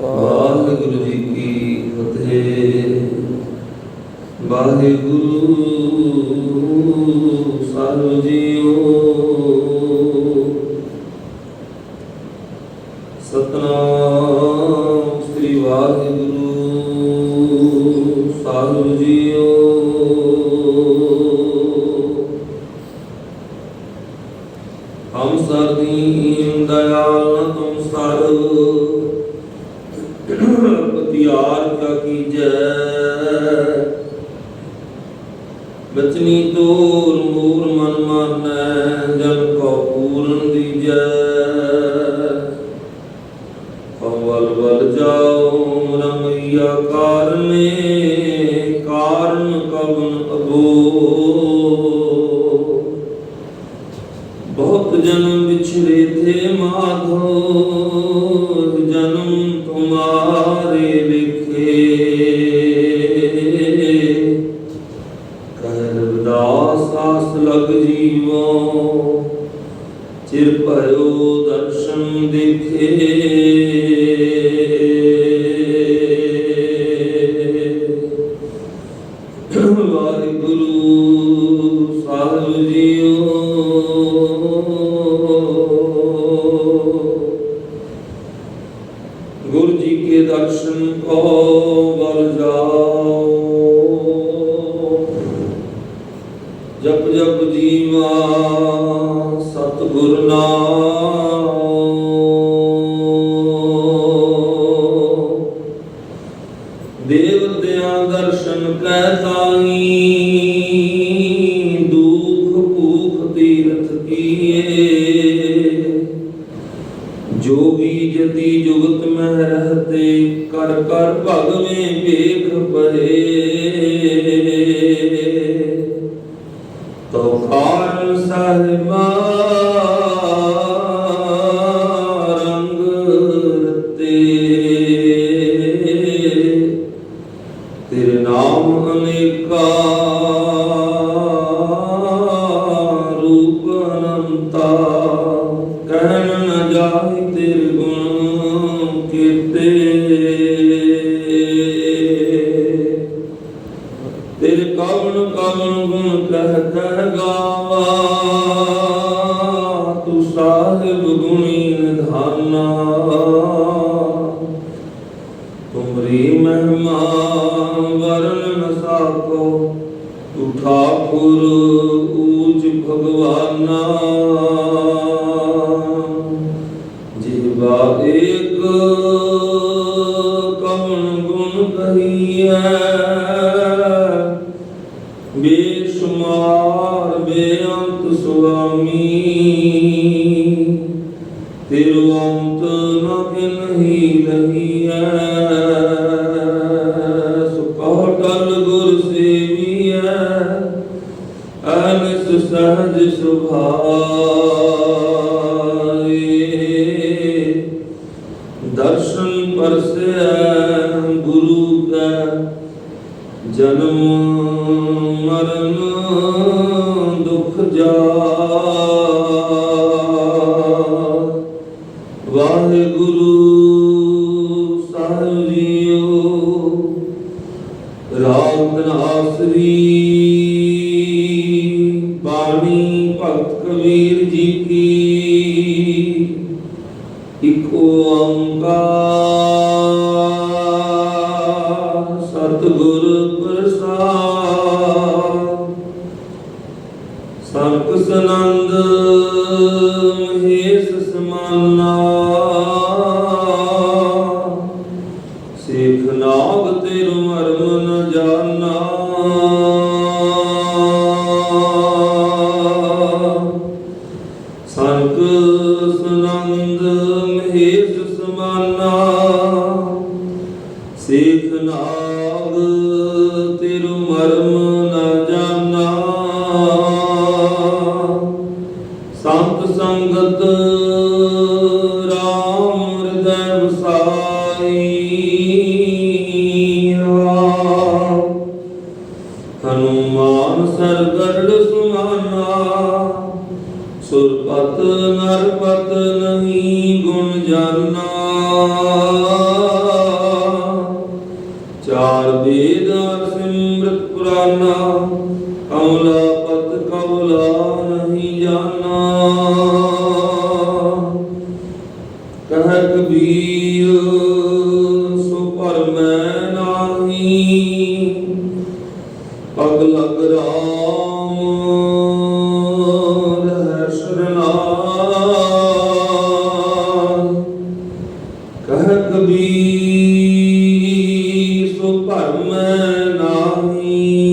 ਵਾਹਿਗੁਰੂ ਜੀ ਕੀ ਫਤਿਹ। ਵਾਹਿਗੁਰੂ ਸਾਹਿਬ ਜੀਓ। ਸਤਨਾਮ ਸ੍ਰੀ ਵਾਹਿਗੁਰੂ ਸਾਹਿਬ ਜੀਓ। ਹਮ ਸਰਦੀਨ ਪਤਿਆਰ ਕਾ ਕੀਜੈ। ਬਚਨੀ ਤੋਰ ਮੂਰ ਮਨ ਮਾਨੈ ਜਨ ਕੋ ਪੂਰਨ ਦੀਜੈ। ਕਵਲ ਬਲ ਜਾਓ ਰਮਈਆ ਕਾਰਨੇ ਕਾਰਨ ਕਵਨ ਅਬੋ ਬਹੁਤ ਜਨਮ ਵਿਛੜੇ ਥੇ ਮਾਧੋ, ਜਨਮ ਤੁਮਾਰੇ ਕਹਿ ਰਵਿਦਾਸ ਆਸ ਲਗ ਜੀਵੋ। ਚਿਰ ਭਇਓ ਦਰਸ਼ਨ ਦੇਖੇ। ਵਾਹਿਗੁਰੂ ਸਾਹਿਬ ਜੀਓ। ਗੁਰੂ ਜੀ ਕੇ ਦਰਸ਼ਨ ਕੋ ਬਲ ਜਾਓ। ਸਤਿਗੁਰ ਨਾਮ। ਦੇਵਤਿਆਂ ਦਰਸ਼ਨ ਕੈ ਤਾਈ, ਦੁਖ ਭੂਖ ਤੀਰਥ ਕੀਏ। ਜੋਗੀ ਜਤੀ ਜੁਗਤ ਮਹਿ ਰਹਤੇ ਕਰ ਕਰ ਭਗਵੇਂ ਵੇਖ ਪਰੇ ਤੋ ਕਾਰਨ ਸਾਹਿਬਾ ਰੰਗ ਰਤੇ ਤੇਰੇ ਨਾਮ ਅਨੇਕਾ ਰੂਪ ਅਨੰਤਾ ਕਹਿਣ ਨ ਜਾਏ ਤੇਰੇ ਕਵਣ ਕਵਣ ਗੁਣ ਕਹਿ ਕਹਿ ਗਾਵਾ। ਤੂੰ ਸਾਹਿਬ ਗੁਣੀ ਨਿਧਾਨਾ। ਤੁਮਰੀ ਮਹਿਮਾ ਵਰਨ ਨ ਸਾਕੋ ਤੂੰ ਠਾਕੁਰ ਊਚ ਭਗਵਾਨਾ। ਜੀਵਾ ਏਕ ਕਵਣ ਗੁਣ ਕਹੀਐ। ਬੇਅੰਤ ਸੁਆਮੀ, ਤਿਰੂ ਅੰਤ ਨ ਕਿਨਹੀ ਲਹੀਐ। ਸੁਕਹੁ ਟਲ ਗੁਰ ਸੇਵੀਐ ਅਨਸ ਸਹਜ ਸੁਭਾਏ। ਦਰਸ਼ਨ ਵਾਹਿਗੁਰੂ ਸਾਹਿਬ ਜੀਓ ਰਾਮ ਆਸਰੀ ਬਾਣੀ ਭਗਤ ਕਬੀਰ ਜੀ ਕੀ ਇਕ ਓੰਕਾਰ ਸਿੱਖ ਨਾਗ ਤੇਰੂ ਮਰਮ ਨ ਜਾਣਾ ਸੰਤ ਸਨੰਦ ਮਹੇਸ਼ ਸਮਾਨਾ। ਸਿੱਖ ਨਾਗ ਤੇਰੂ ਮਰਮ ਨ ਜਾਣਾ ਸੰਤ ਸੰਗਤ ਹਨੂਮਾਨ ਸਰਗੜ ਸੁਮਾਨਾ ਸੁਰਪਤ ਨਰਪਤ ਨਹੀਂ ਗੁਣ ਜਾਣਾ ਜਾਣਾ ਚਾਰ ਵੇਦ ਸਿਮਰਤ ਪੁਰਾਨਾ, ਕਮਲਾ ਪਤ ਕਮਲਾ ਨਹੀਂ ਜਾਣਾ ਕਹਿ ਕਬੀਰ الرحيم